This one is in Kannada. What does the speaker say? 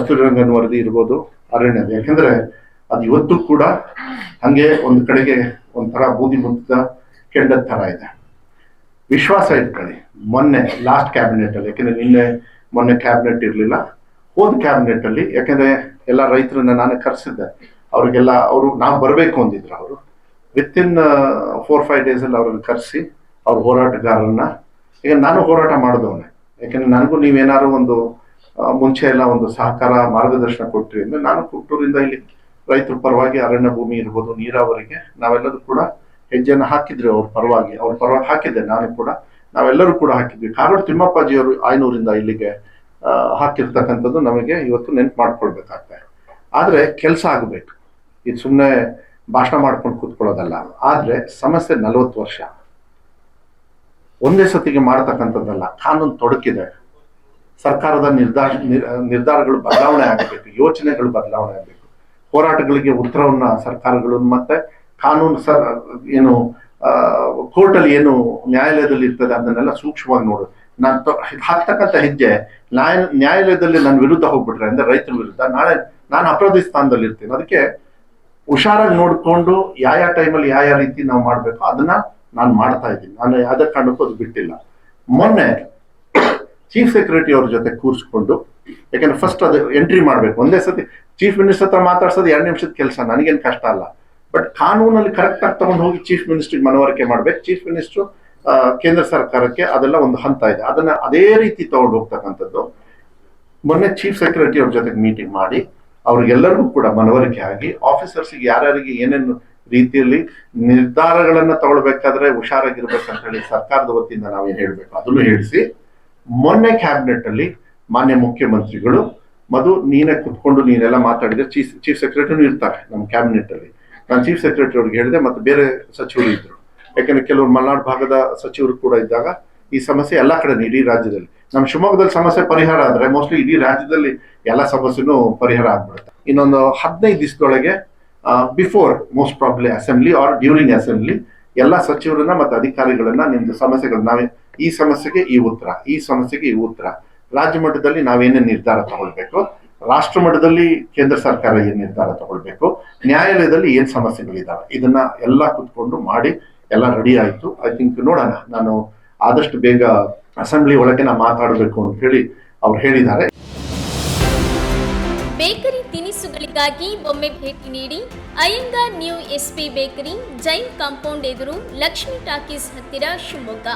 ಕಸ್ತೂರಿ ರಂಗನ್ ವರದಿ ಇರ್ಬೋದು ಅರಣ್ಯದ ಯಾಕಂದ್ರೆ ಅದು ಇವತ್ತು ಕೂಡ ಹಂಗೆ ಒಂದು ಕಡೆಗೆ ಒಂಥರ ಬೂದಿ ಮುಟ್ಟಿದ ಕೆಂಡದ ಥರ ಇದೆ. ವಿಶ್ವಾಸ ಇಟ್ಕೊಳ್ಳಿ. ಮೊನ್ನೆ ಲಾಸ್ಟ್ ಕ್ಯಾಬಿನೆಟ್ ಅಲ್ಲಿ, ಯಾಕಂದ್ರೆ ನಿನ್ನೆ ಮೊನ್ನೆ ಕ್ಯಾಬಿನೆಟ್ ಇರಲಿಲ್ಲ. ಹೋದ ಕ್ಯಾಬಿನೆಟ್ ಅಲ್ಲಿ, ಯಾಕಂದ್ರೆ ಎಲ್ಲ ರೈತರನ್ನ ನಾನು ಕರೆಸಿದ್ದೆ. ಅವ್ರಿಗೆಲ್ಲ ಅವರು ನಾವು ಬರಬೇಕು ಅಂದಿದ್ರು ಅವರು. Within four five days ಅಲ್ಲಿ ಅವ್ರನ್ನ ಕರೆಸಿ ಅವ್ರ ಹೋರಾಟಗಾರರನ್ನ ಈಗ ನಾನು ಹೋರಾಟ ಮಾಡಿದವನೇ. ಯಾಕೆಂದ್ರೆ ನನಗೂ ನೀವೇನಾದ್ರು ಒಂದು ಮುಂಚೆ ಎಲ್ಲ ಒಂದು ಸಹಕಾರ ಮಾರ್ಗದರ್ಶನ ಕೊಟ್ಟಿರಿ ಅಂದ್ರೆ ನಾನು ಕುಟ್ಟೂರಿಂದ ಇಲ್ಲಿ ರೈತರ ಪರವಾಗಿ ಅರಣ್ಯ ಭೂಮಿ ಇರ್ಬೋದು, ನೀರಾವರಿಗೆ ನಾವೆಲ್ಲರೂ ಕೂಡ ಹೆಜ್ಜೆನ ಹಾಕಿದ್ರು ಅವ್ರ ಪರವಾಗಿ. ಅವ್ರ ಪರವಾಗಿ ಹಾಕಿದ್ದೆ, ನಾನು ಕೂಡ. ನಾವೆಲ್ಲರೂ ಕೂಡ ಹಾಕಿದ್ವಿ. ಕಾರೋಡ್ ತಿಮ್ಮಪ್ಪಾಜಿಯವರು ಆಯ್ನೂರಿಂದ ಇಲ್ಲಿಗೆ ಹಾಕಿರ್ತಕ್ಕಂಥದ್ದು ನಮಗೆ ಇವತ್ತು ನೆನ್ಪು ಮಾಡ್ಕೊಳ್ಬೇಕಾಗ್ತದೆ ಆದ್ರೆ ಕೆಲಸ ಆಗಬೇಕು. ಇದು ಸುಮ್ಮನೆ ಭಾಷಣ ಮಾಡ್ಕೊಂಡು ಕೂತ್ಕೊಳ್ಳೋದಲ್ಲ. ಆದ್ರೆ ಸಮಸ್ಯೆ ನಲವತ್ತು ವರ್ಷ. ಒಂದೇ ಸತಿಗೆ ಮಾಡ್ತಕ್ಕಂಥದ್ದಲ್ಲ ಕಾನೂನು ತೊಡಕಿದೆ. ಸರ್ಕಾರದ ನಿರ್ಧಾರ ನಿರ್ಧಾರಗಳು ಬದಲಾವಣೆ ಆಗಬೇಕು, ಯೋಚನೆಗಳು ಬದಲಾವಣೆ ಆಗಬೇಕು. ಹೋರಾಟಗಳಿಗೆ ಉತ್ತರವನ್ನ ಸರ್ಕಾರಗಳು ಮತ್ತೆ ಕಾನೂನು ಸ ಏನು ಕೋರ್ಟಲ್ಲಿ ಏನು ನ್ಯಾಯಾಲಯದಲ್ಲಿ ಇರ್ತದೆ ಅದನ್ನೆಲ್ಲ ಸೂಕ್ಷ್ಮವಾಗಿ ನೋಡು. ನಾನು ಹಾಕ್ತಕ್ಕಂಥ ಹೆಜ್ಜೆ, ನ್ಯಾಯ, ನ್ಯಾಯಾಲಯದಲ್ಲಿ ನನ್ನ ವಿರುದ್ಧ ಹೋಗ್ಬಿಟ್ರೆ, ಅಂದ್ರೆ ರೈತರ ವಿರುದ್ಧ, ನಾಳೆ ನಾನು ಅಪರಾಧಿ ಸ್ಥಾನದಲ್ಲಿ ಇರ್ತೀನಿ. ಅದಕ್ಕೆ ಹುಷಾರಾಗಿ ನೋಡಿಕೊಂಡು ಯಾವ ಯಾವ ಟೈಮಲ್ಲಿ ಯಾವ ಯಾವ ರೀತಿ ನಾವು ಮಾಡಬೇಕು, ಅದನ್ನ ನಾನು ಮಾಡ್ತಾ ಇದ್ದೀನಿ. ನಾನು ಯಾವುದೇ ಕಾರಣಕ್ಕೂ ಅದು ಬಿಟ್ಟಿಲ್ಲ. ಮೊನ್ನೆ ಚೀಫ್ ಸೆಕ್ರೆಟರಿ ಅವ್ರ ಜೊತೆ ಕೂರಿಸ್ಕೊಂಡು, ಯಾಕಂದ್ರೆ ಫಸ್ಟ್ ಅದು ಎಂಟ್ರಿ ಮಾಡ್ಬೇಕು. ಒಂದೇ ಸತಿ ಚೀಫ್ ಮಿನಿಸ್ಟರ್ ಹತ್ರ ಮಾತಾಡ್ಸೋದು ಎರಡು ನಿಮಿಷದ ಕೆಲಸ, ನನಗೇನು ಕಷ್ಟ ಅಲ್ಲ. ಬಟ್ ಕಾನೂನಲ್ಲಿ ಕರೆಕ್ಟ್ ಆಗಿ ತಗೊಂಡು ಹೋಗಿ ಚೀಫ್ ಮಿನಿಸ್ಟರ್ಗೆ ಮನವರಿಕೆ ಮಾಡ್ಬೇಕು. ಚೀಫ್ ಮಿನಿಸ್ಟರ್ ಕೇಂದ್ರ ಸರ್ಕಾರಕ್ಕೆ ಅದೆಲ್ಲ ಒಂದು ಹಂತ ಇದೆ. ಅದನ್ನ ಅದೇ ರೀತಿ ತಗೊಂಡು ಹೋಗ್ತಕ್ಕಂಥದ್ದು. ಮೊನ್ನೆ ಚೀಫ್ ಸೆಕ್ರೆಟರಿ ಅವ್ರ ಜೊತೆಗೆ ಮೀಟಿಂಗ್ ಮಾಡಿ, ಅವ್ರಿಗೆಲ್ಲರಿಗೂ ಕೂಡ ಮನವರಿಕೆ ಆಗಿ ಆಫೀಸರ್ಸ್ಗೆ ಯಾರ್ಯಾರಿಗೆ ಏನೇನು ರೀತಿಯಲ್ಲಿ ನಿರ್ಧಾರಗಳನ್ನ ತಗೊಳ್ಬೇಕಾದ್ರೆ ಹುಷಾರಾಗಿರ್ಬೇಕಂತ ಹೇಳಿ ಸರ್ಕಾರದ ವತಿಯಿಂದ ನಾವೇನು ಹೇಳ್ಬೇಕು, ಅದನ್ನು ಹೇಳಿಸಿ. ಮೊನ್ನೆ ಕ್ಯಾಬಿನೆಟ್ ಅಲ್ಲಿ ಮಾನ್ಯ ಮುಖ್ಯಮಂತ್ರಿಗಳು, ಮಧು, ನೀನೇ ಕುತ್ಕೊಂಡು ನೀನೆಲ್ಲ ಮಾತಾಡಿದ್ರೆ ಚೀಫ್ ಚೀಫ್ ಸೆಕ್ರೆಟರಿನೂ ಇರ್ತಾರೆ ನಮ್ಮ ಕ್ಯಾಬಿನೆಟ್ ಅಲ್ಲಿ. ನಾನು ಚೀಫ್ ಸೆಕ್ರೆಟರಿ ಅವ್ರಿಗೆ ಹೇಳಿದೆ, ಮತ್ತೆ ಬೇರೆ ಸಚಿವರು ಇದ್ರು. ಯಾಕಂದ್ರೆ ಕೆಲವರು ಮಲೆನಾಡು ಭಾಗದ ಸಚಿವರು ಕೂಡ ಇದ್ದಾಗ ಈ ಸಮಸ್ಯೆ ಎಲ್ಲಾ ಕಡೆ ಇಡೀ ರಾಜ್ಯದಲ್ಲಿ. ನಮ್ಮ ಶಿವಮೊಗ್ಗದಲ್ಲಿ ಸಮಸ್ಯೆ ಪರಿಹಾರ ಆದ್ರೆ ಮೋಸ್ಟ್ಲಿ ಇಡೀ ರಾಜ್ಯದಲ್ಲಿ ಎಲ್ಲ ಸಮಸ್ಯೆನೂ ಪರಿಹಾರ ಆಗ್ಬಿಡುತ್ತೆ. ಇನ್ನೊಂದು ಹದಿನೈದು ದಿವಸದೊಳಗೆ before most probably assembly or during assembly ಎಲ್ಲ ಸಚಿವರನ್ನ ಮತ್ತೆ ಅಧಿಕಾರಿಗಳನ್ನ ನಿಮ್ದು ಸಮಸ್ಯೆಗಳು ನಾವೇ ಈ ಸಮಸ್ಯೆಗೆ ಈ ಉತ್ತರ, ಈ ಸಮಸ್ಯೆಗೆ ಈ ಉತ್ತರ. ರಾಜ್ಯ ಮಟ್ಟದಲ್ಲಿ ನಾವೇನೇ ನಿರ್ಧಾರ ತಗೊಳ್ಬೇಕು? ರಾಷ್ಟ್ರ ಮಟ್ಟದಲ್ಲಿ ಕೇಂದ್ರ ಸರ್ಕಾರ ಏನ್ ನಿರ್ಧಾರ ತಗೊಳ್ಬೇಕು? ನ್ಯಾಯಾಲಯದಲ್ಲಿ ಏನ್ ಸಮಸ್ಯೆಗಳಿದಾವೆ? ಇದನ್ನ ಎಲ್ಲ ಕುತ್ಕೊಂಡು ಮಾಡಿ, ಎಲ್ಲ ರೆಡಿ ಆಯ್ತು. ಐ ಥಿಂಕ್ ನೋಡೋಣ. ನಾನು ಆದಷ್ಟು ಬೇಗ ಅಸೆಂಬ್ಲಿ ಒಳಗೆ ನಾ ಮಾತಾಡಬೇಕು ಅಂತ ಹೇಳಿ ಅವ್ರು ಹೇಳಿದ್ದಾರೆ. ಬೇಕರಿ ತಿನಿಸುಗಳಿಗಾಗಿ ಒಮ್ಮೆ ಭೇಟಿ ನೀಡಿ Iyengar new SP bakery, Jain compound ಎದುರು ಲಕ್ಷ್ಮಿ ಟಾಕೀಸ್ ಹತ್ತಿರ ಶಿವಮೊಗ್ಗ.